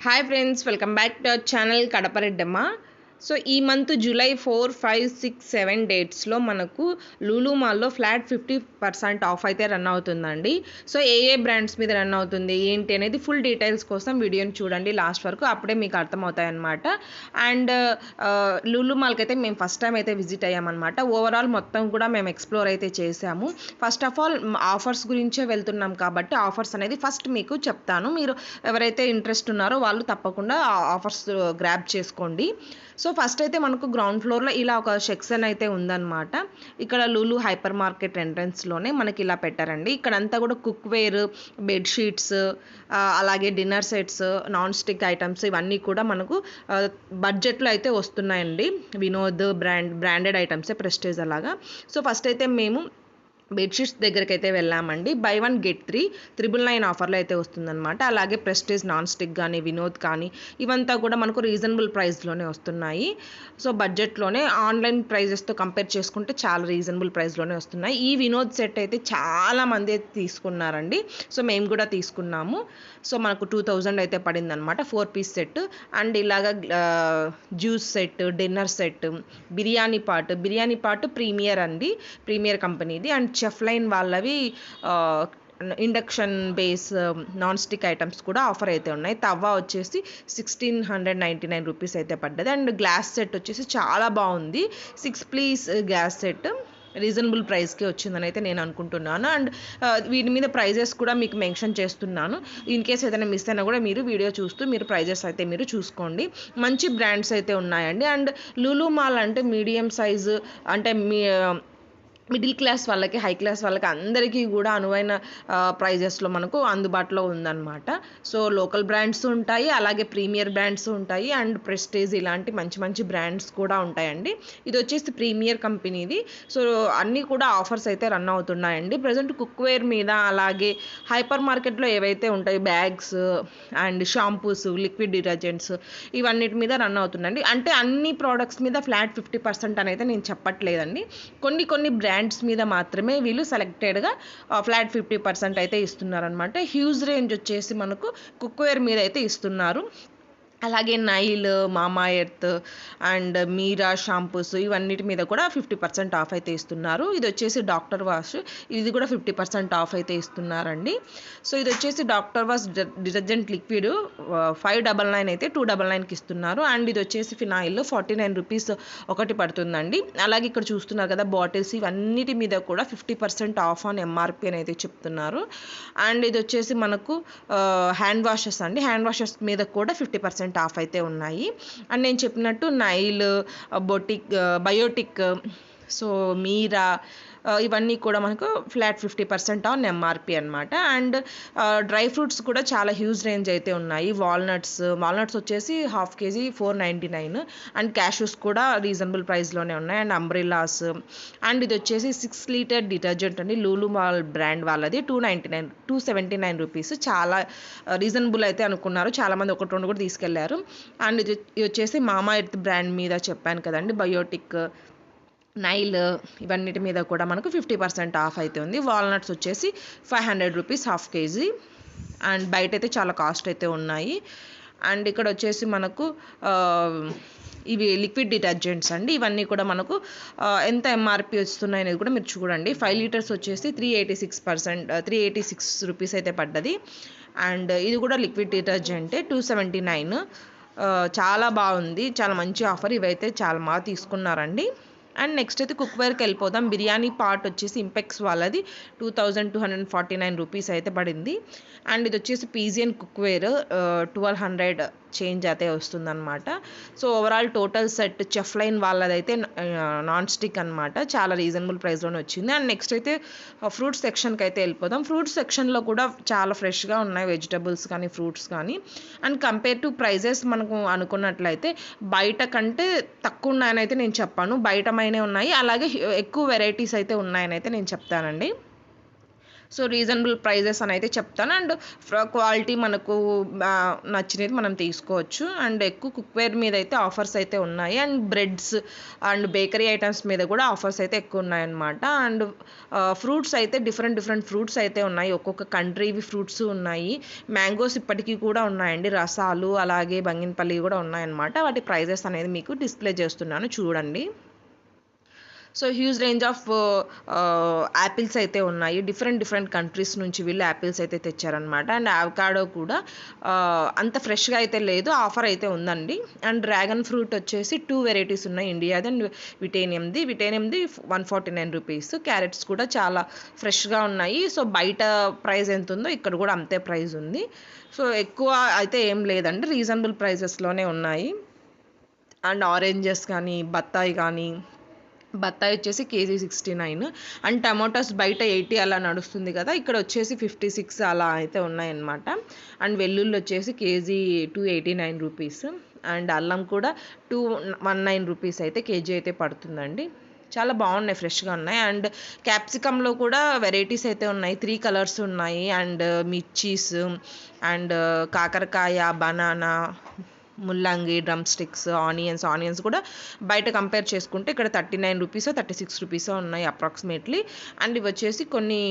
hi friends welcome back to our channel Kadapareddamma So ఈ month July four five six seven డేట్స్లో మనకు లూలు మాల్లో flat fifty percent off అయితే run అవుతుందండి. So ఏ ఏ brands మీద run అవుతుంది ఏంటి అనేది ఫుల్ డీటెయిల్స్ కోసం వీడియోని చూడండి లాస్ట్ వరకు అప్పుడే మీకు అర్థమవుతాయన్నమాట. అండ్ లూలు మాల్కి అయితే మేము ఫస్ట్ టైం అయితే విజిట్ అయ్యామన్నమాట. ఓవరాల్ మొత్తం కూడా మేము ఎక్స్ప్లోర్ అయితే చేసాము. ఫస్ట్ ఆఫ్ ఆల్ ఆఫర్స్ గురించే వెళ్తున్నాం కాబట్టి ఆఫర్స్ అనేది ఫస్ట్ మీకు చెప్తాను. మీరు ఎవరైతే ఇంట్రెస్ట్ ఉన్నారో వాళ్ళు తప్పకుండా ఆఫర్స్ గ్రాప్ చేసుకోండి. సో సో ఫస్ట్ అయితే మనకు గ్రౌండ్ ఫ్లోర్లో ఇలా ఒక సెక్షన్ అయితే ఉందన్నమాట. ఇక్కడ లూలు హైపర్ మార్కెట్ ఎంట్రన్స్లోనే మనకి ఇలా పెట్టారండి. ఇక్కడంతా కూడా కుక్వేర్ బెడ్షీట్స్ అలాగే dinner sets non stick items ఇవన్నీ కూడా మనకు బడ్జెట్లో అయితే వస్తున్నాయండి. వినోద్ బ్రాండ్ బ్రాండెడ్ ఐటమ్సే ప్రెస్టేజ్ అలాగా. సో ఫస్ట్ అయితే మేము బెడ్షీట్స్ దగ్గరికి అయితే వెళ్ళామండి. Buy one get three triple nine ఆఫర్లో అయితే వస్తుందన్నమాట. అలాగే ప్రెస్టేజ్ నాన్ స్టిక్ కానీ వినోద్ కానీ ఇవంతా కూడా మనకు రీజనబుల్ ప్రైస్లోనే వస్తున్నాయి. సో బడ్జెట్లోనే ఆన్లైన్ ప్రైజెస్తో కంపేర్ చేసుకుంటే చాలా రీజనబుల్ ప్రైస్లోనే వస్తున్నాయి. ఈ వినోద్ సెట్ అయితే చాలా మంది అయితే తీసుకున్నారండి. సో మేము కూడా తీసుకున్నాము. సో మనకు టూ థౌజండ్ అయితే పడింది అనమాట ఫోర్ పీస్ సెట్. అండ్ ఇలాగ juice set dinner set biryani pot biryani pot premier అండి. ప్రీమియర్ కంపెనీది. అండ్ చెఫ్ లైన్ వాళ్ళవి induction base non stick items కూడా ఆఫర్ అయితే ఉన్నాయి. తవ్వ వచ్చేసి sixteen hundred ninety nine rupees అయితే పడ్డది. అండ్ గ్లాస్ సెట్ వచ్చేసి చాలా బాగుంది. Six piece glass set. Reasonable ప్రైస్కే వచ్చిందని అయితే నేను అనుకుంటున్నాను. అండ్ వీటి మీద ప్రైజెస్ కూడా మీకు మెన్షన్ చేస్తున్నాను. ఇన్ కేస్ ఏదైనా మిస్ అయినా కూడా మీరు వీడియో చూస్తూ మీరు ప్రైజెస్ అయితే మీరు చూసుకోండి. మంచి బ్రాండ్స్ అయితే ఉన్నాయండి. అండ్ లూలు మాల్ అంటే మీడియం సైజు అంటే మీ మిడిల్ క్లాస్ వాళ్ళకి హై క్లాస్ వాళ్ళకి అందరికీ కూడా అనువైన ప్రైజెస్లో మనకు అందుబాటులో ఉందన్నమాట. సో లోకల్ బ్రాండ్స్ ఉంటాయి అలాగే ప్రీమియర్ బ్రాండ్స్ ఉంటాయి అండ్ ప్రెస్టేజ్ ఇలాంటి మంచి మంచి బ్రాండ్స్ కూడా ఉంటాయండి. ఇది వచ్చేసి ప్రీమియర్ కంపెనీది. సో అన్నీ కూడా ఆఫర్స్ అయితే రన్ అవుతున్నాయండి. ప్రజెంట్ కుక్వేర్ మీద అలాగే హైపర్ మార్కెట్లో ఏవైతే ఉంటాయి bags and shampoos liquid detergents ఇవన్నిటి మీద రన్ అవుతుందండి అంటే అన్ని ప్రోడక్ట్స్ మీద ఫ్లాట్ ఫిఫ్టీ పర్సెంట్ అనేది నేను చెప్పట్లేదండి. కొన్ని కొన్ని బ్రాండ్ బ్రాండ్స్ మీద మాత్రమే వీళ్ళు సెలెక్టెడ్గా ఫ్లాట్ ఫిఫ్టీ పర్సెంట్ అయితే ఇస్తున్నారనమాట హ్యూజ్ రేంజ్ వచ్చేసి మనకు కుక్వేర్ మీద అయితే ఇస్తున్నారు. అలాగే నైల్ మామా ఎర్త్ అండ్ మీరా షాంపూస్ ఇవన్నిటి మీద కూడా ఫిఫ్టీ పర్సెంట్ ఆఫ్ అయితే ఇస్తున్నారు. ఇది వచ్చేసి డాక్టర్ వాష్. ఇది కూడా ఫిఫ్టీ పర్సెంట్ ఆఫ్ అయితే ఇస్తున్నారండి. సో ఇది వచ్చేసి doctor wash detergent liquid five double nine అయితే టూ డబల్ నైన్కి ఇస్తున్నారు. అండ్ ఇది వచ్చేసి ఫినాయిల్ ఫార్టీ నైన్ రూపీస్ ఒకటి పడుతుందండి. అలాగే ఇక్కడ చూస్తున్నారు కదా బాటిల్స్ ఇవన్నిటి మీద కూడా fifty percent off on MRP అని అయితే చెప్తున్నారు. అండ్ ఇది వచ్చేసి మనకు హ్యాండ్ వాషెస్ అండి. హ్యాండ్ వాషెస్ మీద కూడా ఫిఫ్టీ పర్సెంట్ ఆఫ్ అయితే ఉన్నాయి. అండ్ నేను చెప్పినట్టు నైల్ బొటిక్ బయోటిక్ సో మీరా ఇవన్నీ కూడా మనకు flat fifty percent on MRP అనమాట అండ్ డ్రై ఫ్రూట్స్ కూడా చాలా హ్యూజ్ రేంజ్ అయితే ఉన్నాయి. వాల్నట్స్ వాల్నట్స్ వచ్చేసి half kg four ninety nine. And cashews కూడా రీజనబుల్ ప్రైస్లోనే ఉన్నాయి. And umbrellas. అండ్ ఇది వచ్చేసి సిక్స్ లీటర్ డిటర్జెంట్ అండి. లూలు మాల్ బ్రాండ్ వాళ్ళది. Two ninety nine two seventy nine rupees. చాలా రీజనబుల్ అయితే అనుకున్నారు. చాలామంది ఒకటి రెండు కూడా తీసుకెళ్ళారు. అండ్ ఇది వచ్చేసి మామా ఎర్త్ బ్రాండ్ మీద చెప్పాను కదండి. బయోటిక్ నైల్ ఇవన్నిటి మీద కూడా మనకు ఫిఫ్టీ పర్సెంట్ ఆఫ్ అయితే ఉంది. వాల్నట్స్ వచ్చేసి five hundred rupees half kg. And బయట అయితే చాలా కాస్ట్ అయితే ఉన్నాయి. అండ్ ఇక్కడ వచ్చేసి మనకు ఇవి లిక్విడ్ డిటర్జెంట్స్ అండి. ఇవన్నీ కూడా మనకు ఎంత ఎంఆర్పి వస్తున్నాయి అనేది కూడా మీరు చూడండి. ఫైవ్ లీటర్స్ వచ్చేసి three eighty six percent three eighty six rupees అయితే పడ్డది. అండ్ ఇది కూడా లిక్విడ్ డిటర్జెంటే టూ సెవెంటీ నైన్. చాలా బాగుంది. చాలా మంచి ఆఫర్ ఇవైతే చాలా బాగా తీసుకున్నారండి. అండ్ నెక్స్ట్ అయితే కుక్వేర్కి వెళ్ళిపోదాం. బిర్యానీ పార్ట్ వచ్చేసి ఇంపెక్స్ వాళ్ళది. Two thousand two hundred forty nine rupees అయితే పడింది. అండ్ ఇది వచ్చేసి Pigeon cookware twelve hundred change అయితే వస్తుందన్నమాట. So overall total set chef line వాళ్ళదైతే non stick అనమాట చాలా రీజనబుల్ ప్రైస్లోనే వచ్చింది. అండ్ నెక్స్ట్ అయితే uh, ఫ్రూట్ సెక్షన్కి అయితే వెళ్ళిపోదాం. ఫ్రూట్ సెక్షన్లో కూడా చాలా ఫ్రెష్గా ఉన్నాయి. వెజిటబుల్స్ కానీ ఫ్రూట్స్ కానీ. అండ్ కంపేర్ టు ప్రైజెస్ మనకు అనుకున్నట్లయితే బయట కంటే తక్కువ ఉన్నాయని అయితే నేను చెప్పాను. రకమైనవి ఉన్నాయి. అలాగే ఎక్కువ వెరైటీస్ అయితే ఉన్నాయని అయితే నేను చెప్తానండి. సో రీజనబుల్ ప్రైజెస్ అని అయితే చెప్తాను. అండ్ క్వాలిటీ మనకు నచ్చినది మనం తీసుకోవచ్చు. అండ్ ఎక్కువ కుక్వేర్ మీద అయితే ఆఫర్స్ అయితే ఉన్నాయి. And breads and bakery items మీద కూడా ఆఫర్స్ అయితే ఎక్కువ ఉన్నాయన్నమాట. అండ్ ఫ్రూట్స్ అయితే డిఫరెంట్ డిఫరెంట్ ఫ్రూట్స్ అయితే ఉన్నాయి. ఒక్కొక్క కంట్రీవి ఫ్రూట్స్ ఉన్నాయి. మ్యాంగోస్ ఇప్పటికీ కూడా ఉన్నాయండి. రసాలు అలాగే బంగినపల్లి కూడా ఉన్నాయన్నమాట. వాటి ప్రైజెస్ అనేది మీకు డిస్ప్లే చేస్తున్నాను. చూడండి. So huge range of apples అయితే ఉన్నాయి. డిఫరెంట్ డిఫరెంట్ కంట్రీస్ నుంచి వీళ్ళు యాపిల్స్ అయితే తెచ్చారనమాట అండ్ అవకాడో కూడా అంత ఫ్రెష్గా అయితే లేదు. ఆఫర్ అయితే ఉందండి. అండ్ డ్రాగన్ ఫ్రూట్ వచ్చేసి టూ వెరైటీస్ ఉన్నాయి ఇండియాది. అండ్ విటేనియంది. విటేనియంది one forty nine rupees. Carrots కూడా చాలా ఫ్రెష్గా ఉన్నాయి. సో బయట ప్రైస్ ఎంత ఉందో ఇక్కడ కూడా అంతే ప్రైస్ ఉంది. సో ఎక్కువ అయితే ఏం లేదండి. రీజనబుల్ ప్రైజెస్లోనే ఉన్నాయి. అండ్ ఆరెంజెస్ కానీ బత్తాయి కానీ బత్తాయి వచ్చేసి kg sixty nine and tomatoes బయట ఎయిటీ అలా నడుస్తుంది కదా ఇక్కడ వచ్చేసి ఫిఫ్టీ సిక్స్ అలా అయితే ఉన్నాయన్నమాట. అండ్ వెల్లుల్లి వచ్చేసి kg two eighty nine rupees. And అల్లం కూడా టూ వన్ నైన్ రూపీస్ అయితే కేజీ అయితే పడుతుందండి. చాలా బాగున్నాయి ఫ్రెష్గా ఉన్నాయి. అండ్ క్యాప్సికంలో కూడా వెరైటీస్ అయితే ఉన్నాయి. త్రీ కలర్స్ ఉన్నాయి. అండ్ మిర్చీస్ అండ్ కాకరకాయ బనానా ముల్లంగి డ్రమ్ స్టిక్స్ ఆనియన్స్ ఆనియన్స్ కూడా బయట కంపేర్ చేసుకుంటే ఇక్కడ thirty nine rupees thirty six rupees ఉన్నాయి అప్రాక్సిమేట్లీ. అండ్ ఇవి వచ్చేసి కొన్ని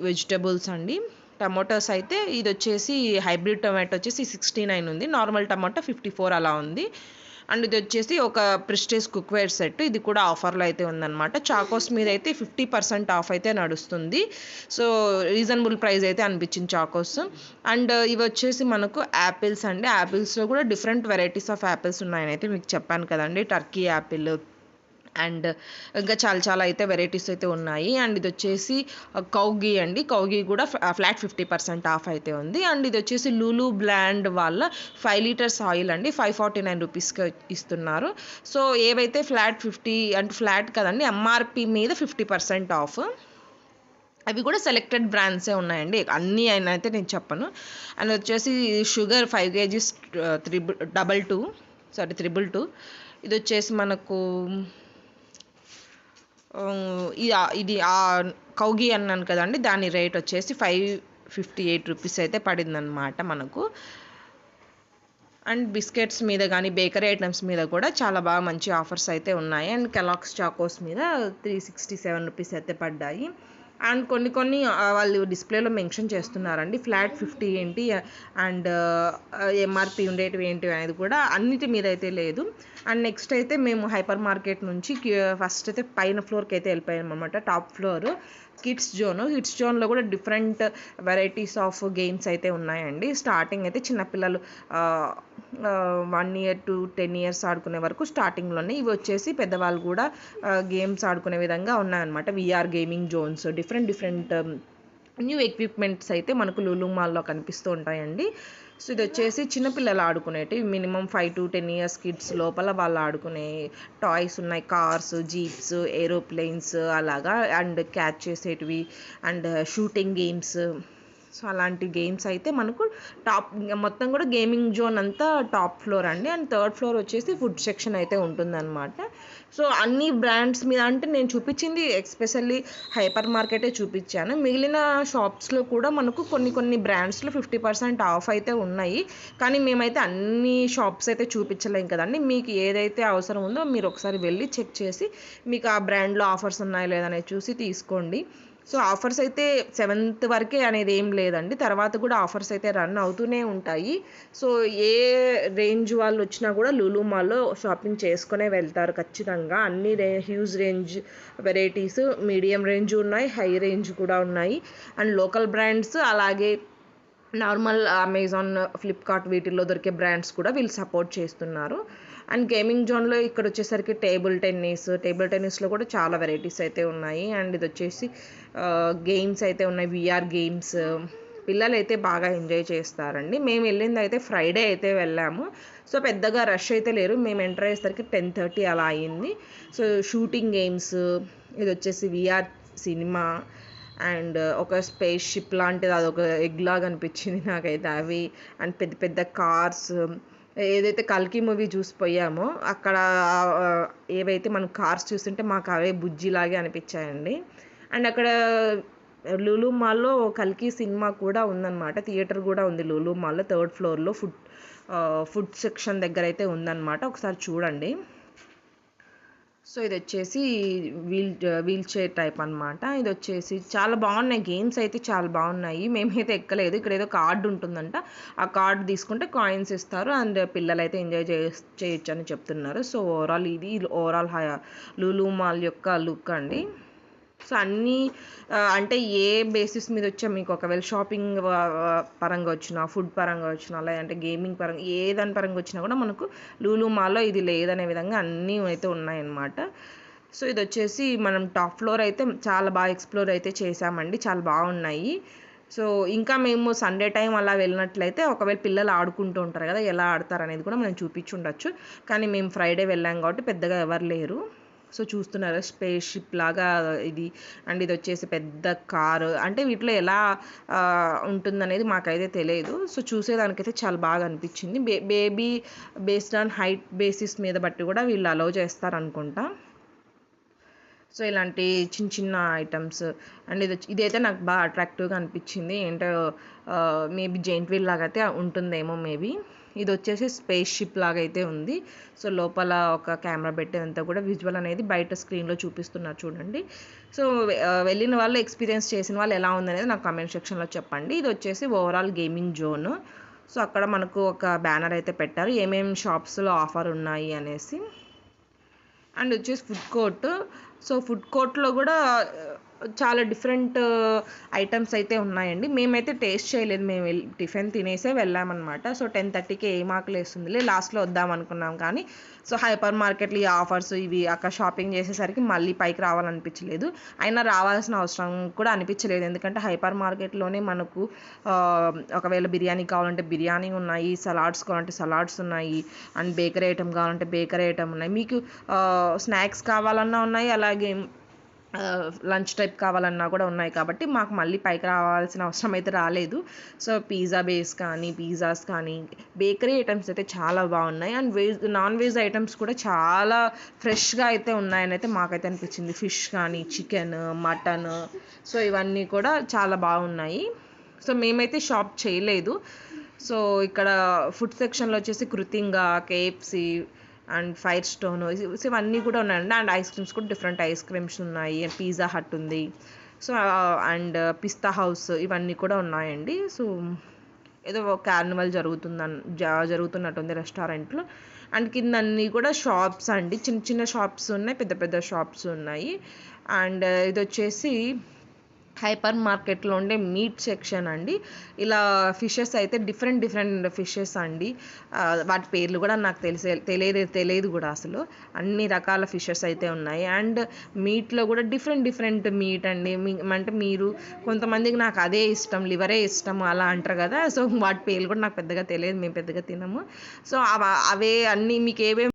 వెజిటబుల్స్ అండి. టమాటోస్ అయితే ఇది వచ్చేసి హైబ్రిడ్ టమాటో వచ్చేసి సిక్స్టీ నైన్ ఉంది. నార్మల్ టమాటో ఫిఫ్టీ ఫోర్ అలా ఉంది. అండ్ ఇది వచ్చేసి ఒక ప్రిస్టేజ్ కుక్వేర్ సెట్. ఇది కూడా ఆఫర్లో అయితే ఉందన్నమాట. చాకోస్ మీద అయితే ఫిఫ్టీ పర్సెంట్ ఆఫ్ అయితే నడుస్తుంది. సో రీజనబుల్ ప్రైస్ అయితే అనిపించింది చాకోస్. అండ్ ఇవి వచ్చేసి మనకు యాపిల్స్ అండి. యాపిల్స్లో కూడా డిఫరెంట్ వెరైటీస్ ఆఫ్ యాపిల్స్ ఉన్నాయని అయితే మీకు చెప్పాను కదండి. టర్కీ యాపిల్ అండ్ ఇంకా చాలా చాలా అయితే వెరైటీస్ అయితే ఉన్నాయి. అండ్ ఇది వచ్చేసి కౌగి అండి. కౌగి కూడా ఫ్లాట్ ఫిఫ్టీ పర్సెంట్ ఆఫ్ అయితే ఉంది. అండ్ ఇది వచ్చేసి లూలు బ్లాండ్ వాళ్ళ ఫైవ్ లీటర్స్ ఆయిల్ అండి. ఫైవ్ ఫార్టీ నైన్ రూపీస్కి ఇస్తున్నారు. సో ఏవైతే ఫ్లాట్ ఫిఫ్టీ అంటే ఫ్లాట్ కదండి ఎంఆర్పి మీద ఫిఫ్టీ పర్సెంట్ ఆఫ్. అవి కూడా సెలెక్టెడ్ బ్రాండ్సే ఉన్నాయండి. అన్నీ అయినా అయితే నేను చెప్పను. అండ్ వచ్చేసి sugar five kgs triple double two sorry triple two. ఇది వచ్చేసి మనకు ఇది ఆ- కౌగి అన్నాను కదండి దాని రేట్ వచ్చేసి ఫైవ్ ఫిఫ్టీ ఎయిట్ రూపీస్ అయితే పడిందనమాట మనకు. అండ్ బిస్కెట్స్ మీద కానీ బేకరీ ఐటమ్స్ మీద కూడా చాలా బాగా మంచి ఆఫర్స్ అయితే ఉన్నాయి. అండ్ కెలాక్స్ చాకోస్ మీద త్రీ సిక్స్టీ సెవెన్ రూపీస్ అయితే పడ్డాయి. అండ్ కొన్ని కొన్ని వాళ్ళు డిస్ప్లేలో మెన్షన్ చేస్తున్నారండి. ఫ్లాట్ ఫిఫ్టీ ఏంటి అండ్ ఎంఆర్పి ఉండేటివి ఏంటి అనేది కూడా అన్నిటి మీద అయితే లేదు. అండ్ నెక్స్ట్ అయితే మేము హైపర్ మార్కెట్ నుంచి ఫస్ట్ అయితే పైన ఫ్లోర్కి అయితే వెళ్ళిపోయాం అనమాట top floor. Kids zone. Kids జోన్లో కూడా డిఫరెంట్ వెరైటీస్ ఆఫ్ గేమ్స్ అయితే ఉన్నాయండి. స్టార్టింగ్ అయితే చిన్నపిల్లలు one year to ten years ఆడుకునే వరకు స్టార్టింగ్లోనే ఇవి వచ్చేసి పెద్దవాళ్ళు కూడా గేమ్స్ ఆడుకునే విధంగా ఉన్నాయన్నమాట. VR gaming zones different different new equipments అయితే మనకు లూలు మాల్లో కనిపిస్తూ ఉంటాయండి. సో ఇది వచ్చేసి చిన్నపిల్లలు ఆడుకునేటివి. Minimum five to ten years kids లోపల వాళ్ళు ఆడుకునే టాయ్స్ ఉన్నాయి. కార్స్ జీప్స్ ఏరోప్లేన్స్ అలాగా అండ్ క్యాచ్ చేసేటివి అండ్ షూటింగ్ గేమ్స్. సో అలాంటి గేమ్స్ అయితే మనకు టాప్ మొత్తం కూడా గేమింగ్ జోన్ అంతా టాప్ ఫ్లోర్ అండి. అండ్ థర్డ్ ఫ్లోర్ వచ్చేసి ఫుడ్ సెక్షన్ అయితే ఉంటుందన్నమాట. సో అన్ని బ్రాండ్స్ మీద అంటే నేను చూపించింది ఎస్పెషల్లీ హైపర్ మార్కెటే చూపించాను. మిగిలిన షాప్స్లో కూడా మనకు కొన్ని కొన్ని బ్రాండ్స్లో ఫిఫ్టీ పర్సెంట్ ఆఫ్ అయితే ఉన్నాయి. కానీ మేమైతే అన్ని షాప్స్ అయితే చూపించలేం కదండి. మీకు ఏదైతే అవసరం ఉందో మీరు ఒకసారి వెళ్ళి చెక్ చేసి మీకు ఆ బ్రాండ్లో ఆఫర్స్ ఉన్నాయో లేదనేది చూసి తీసుకోండి. సో ఆఫర్స్ అయితే సెవెంత్ వరకే అనేది ఏం లేదండి. తర్వాత కూడా ఆఫర్స్ అయితే రన్ అవుతూనే ఉంటాయి. సో ఏ రేంజ్ వాళ్ళు వచ్చినా కూడా లూలు మాల్లో షాపింగ్ చేసుకునే వెళ్తారు ఖచ్చితంగా. అన్ని రే huge range varieties medium range ఉన్నాయి హై రేంజ్ కూడా ఉన్నాయి. అండ్ లోకల్ బ్రాండ్స్ అలాగే నార్మల్ అమెజాన్ ఫ్లిప్కార్ట్ వీటిల్లో దొరికే బ్రాండ్స్ కూడా వీళ్ళు సపోర్ట్ చేస్తున్నారు. అండ్ గేమింగ్ జోన్లో ఇక్కడ వచ్చేసరికి టేబుల్ టెన్నిస్ టేబుల్ టెన్నిస్లో కూడా చాలా వెరైటీస్ అయితే ఉన్నాయి. అండ్ ఇది వచ్చేసి గేమ్స్ అయితే ఉన్నాయి. విఆర్ గేమ్స్ పిల్లలు అయితే బాగా ఎంజాయ్ చేస్తారండి. మేము వెళ్ళింది అయితే ఫ్రైడే అయితే వెళ్ళాము. సో పెద్దగా రష్ అయితే లేరు. మేము ఎంటర్ అయ్యేసరికి టెన్ థర్టీ అలా అయింది. సో షూటింగ్ గేమ్స్ ఇది వచ్చేసి విఆర్ సినిమా అండ్ uh, ఒక స్పేస్ షిప్ లాంటిది అదొక ఎగ్ లాగా అనిపించింది నాకైతే అవి. అండ్ పెద్ద పెద్ద కార్స్ um, ఏదైతే కల్కి మూవీ చూసిపోయామో అక్కడ uh, ఏవైతే మనం కార్స్ చూస్తుంటే మాకు అవే బుజ్జిలాగే అనిపించాయండి. అండ్ అక్కడ లులు మాల్లో కల్కి సినిమా కూడా ఉందన్నమాట. థియేటర్ కూడా ఉంది లులు మాల్లో థర్డ్ ఫ్లోర్లో ఫుడ్ uh, ఫుడ్ సెక్షన్ దగ్గర అయితే ఉందన్నమాట. ఒకసారి చూడండి. సో ఇది వచ్చేసి వీల్ వీల్ చైర్ టైప్ అనమాట ఇది వచ్చేసి చాలా బాగున్నాయి. గేమ్స్ అయితే చాలా బాగున్నాయి. మేమైతే ఎక్కలేదు. ఇక్కడ ఏదో కార్డు ఉంటుందంట. ఆ కార్డు తీసుకుంటే కాయిన్స్ ఇస్తారు. అండ్ పిల్లలు అయితే ఎంజాయ్ చే చేయొచ్చు అని చెప్తున్నారు. సో ఓవరాల్ ఇది ఓవరాల్ లూలు మాల్ యొక్క లుక్ అండి. సో అన్నీ అంటే ఏ బేసిస్ మీద వచ్చా మీకు? ఒకవేళ షాపింగ్ పరంగా వచ్చినా ఫుడ్ పరంగా వచ్చినా లేదంటే గేమింగ్ పరంగా ఏ దాని పరంగా వచ్చినా కూడా మనకు లూలు మాల్లో ఇది లేదనే విధంగా అన్నీ అయితే ఉన్నాయన్నమాట. సో ఇది వచ్చేసి మనం టాప్ ఫ్లోర్ అయితే చాలా బాగా ఎక్స్ప్లోర్ అయితే చేసామండి చాలా బాగున్నాయి. సో ఇంకా మేము సండే టైం అలా వెళ్ళినట్లయితే ఒకవేళ పిల్లలు ఆడుకుంటూ ఉంటారు కదా ఎలా ఆడతారు అనేది కూడా మనం చూపించుండొచ్చు. కానీ మేము ఫ్రైడే వెళ్ళాం కాబట్టి పెద్దగా ఎవరు లేరు. సో చూస్తున్నారు? స్పేస్ షిప్ లాగా ఇది. అండ్ ఇది వచ్చేసి పెద్ద కారు. అంటే వీటిలో ఎలా ఉంటుందనేది మాకైతే తెలియదు. సో చూసేదానికైతే చాలా బాగా అనిపించింది. బే baby based on height basis మీద బట్టి కూడా వీళ్ళు అలౌ చేస్తారనుకుంటా. సో ఇలాంటి చిన్న చిన్న ఐటమ్స్. అండ్ ఇది ఇదైతే నాకు బాగా అట్రాక్టివ్గా అనిపించింది. ఏంటో మేబీ జెయింట్ వీల్ లాగా అయితే ఉంటుందేమో మేబీ. ఇది వచ్చేసి స్పేస్ షిప్ లాగా అయితే ఉంది. సో లోపల ఒక కెమెరా పెట్టేదంతా కూడా విజువల్ అనేది బయట స్క్రీన్లో చూపిస్తున్నారు చూడండి. సో వెళ్ళిన వాళ్ళు ఎక్స్పీరియన్స్ చేసిన వాళ్ళు ఎలా ఉందనేది నాకు కమెంట్ సెక్షన్లో చెప్పండి. ఇది వచ్చేసి ఓవరాల్ గేమింగ్ జోన్ సో అక్కడ మనకు ఒక బ్యానర్ అయితే పెట్టారు. ఏమేమి షాప్స్లో ఆఫర్ ఉన్నాయి అనేసి. అండ్ వచ్చేసి ఫుడ్ కోర్ట్ సో ఫుడ్ కోర్ట్లో కూడా చాలా డిఫరెంట్ ఐటమ్స్ అయితే ఉన్నాయండి. మేమైతే టేస్ట్ చేయలేదు. మేము టిఫిన్ తినేసే వెళ్ళామన్నమాట. సో టెన్ థర్టీకి ఏం ఆకలి వేస్తుందిలే. లాస్ట్లో వద్దాం అనుకున్నాం కానీ సో హైపర్ మార్కెట్లు ఈ ఆఫర్స్ ఇవి అక్కడ షాపింగ్ చేసేసరికి మళ్ళీ పైకి రావాలనిపించలేదు. అయినా రావాల్సిన అవసరం కూడా అనిపించలేదు. ఎందుకంటే హైపర్ మార్కెట్లోనే మనకు ఒకవేళ బిర్యానీ కావాలంటే బిర్యానీ ఉన్నాయి సలాడ్స్ కావాలంటే సలాడ్స్ ఉన్నాయి అండ్ బేకరీ ఐటమ్ కావాలంటే బేకరీ ఐటమ్ ఉన్నాయి. మీకు స్నాక్స్ కావాలన్నా ఉన్నాయి అలాగే లంచ్ టైప్ కావాలన్నా కూడా ఉన్నాయి కాబట్టి మాకు మళ్ళీ పైకి రావాల్సిన అవసరం అయితే రాలేదు. సో పిజ్జా బేస్ కానీ పిజ్జాస్ కానీ బేకరీ ఐటమ్స్ అయితే చాలా బాగున్నాయి. And veg non veg items కూడా చాలా ఫ్రెష్గా అయితే ఉన్నాయని అయితే మాకైతే అనిపించింది. ఫిష్ కానీ చికెన్ మటన్ సో ఇవన్నీ కూడా చాలా బాగున్నాయి. సో మేమైతే షాప్ చేయలేదు. సో ఇక్కడ ఫుడ్ సెక్షన్లో వచ్చేసి కృతింగా కేఎఫ్సి అండ్ ఫైర్ స్టోన్. ఇవన్నీ కూడా ఉన్నాయండి. అండ్ ఐస్ క్రీమ్స్ కూడా డిఫరెంట్ ఐస్ క్రీమ్స్ ఉన్నాయి. పిజ్జా హట్ ఉంది. సో అండ్ పిస్తా హౌస్ ఇవన్నీ కూడా ఉన్నాయండి. సో ఏదో కార్నివల్ జరుగుతుందన్ జ- జరుగుతున్నట్టుంది రెస్టారెంట్లో. అండ్ కింద అన్నీ కూడా షాప్స్ అండి. చిన్న చిన్న షాప్స్ ఉన్నాయి. పెద్ద పెద్ద షాప్స్ ఉన్నాయి. అండ్ ఇది వచ్చేసి హైపర్ మార్కెట్లో ఉండే మీట్ సెక్షన్ అండి. ఇలా ఫిషెస్ అయితే డిఫరెంట్ డిఫరెంట్ ఫిషెస్ అండి. వాటి పేర్లు కూడా నాకు తెలిసే తెలియదు తెలియదు కూడా అసలు. అన్ని రకాల ఫిషెస్ అయితే ఉన్నాయి. అండ్ మీట్లో కూడా డిఫరెంట్ డిఫరెంట్ మీట్ అండి. మీ అంటే మీరు కొంతమందికి నాకు అదే ఇష్టం లివరే ఇష్టం అలా అంటారు కదా. సో వాటి పేర్లు కూడా నాకు పెద్దగా తెలియదు. మేము పెద్దగా తినము. సో అవ అవే అన్నీ మీకు ఏవేమి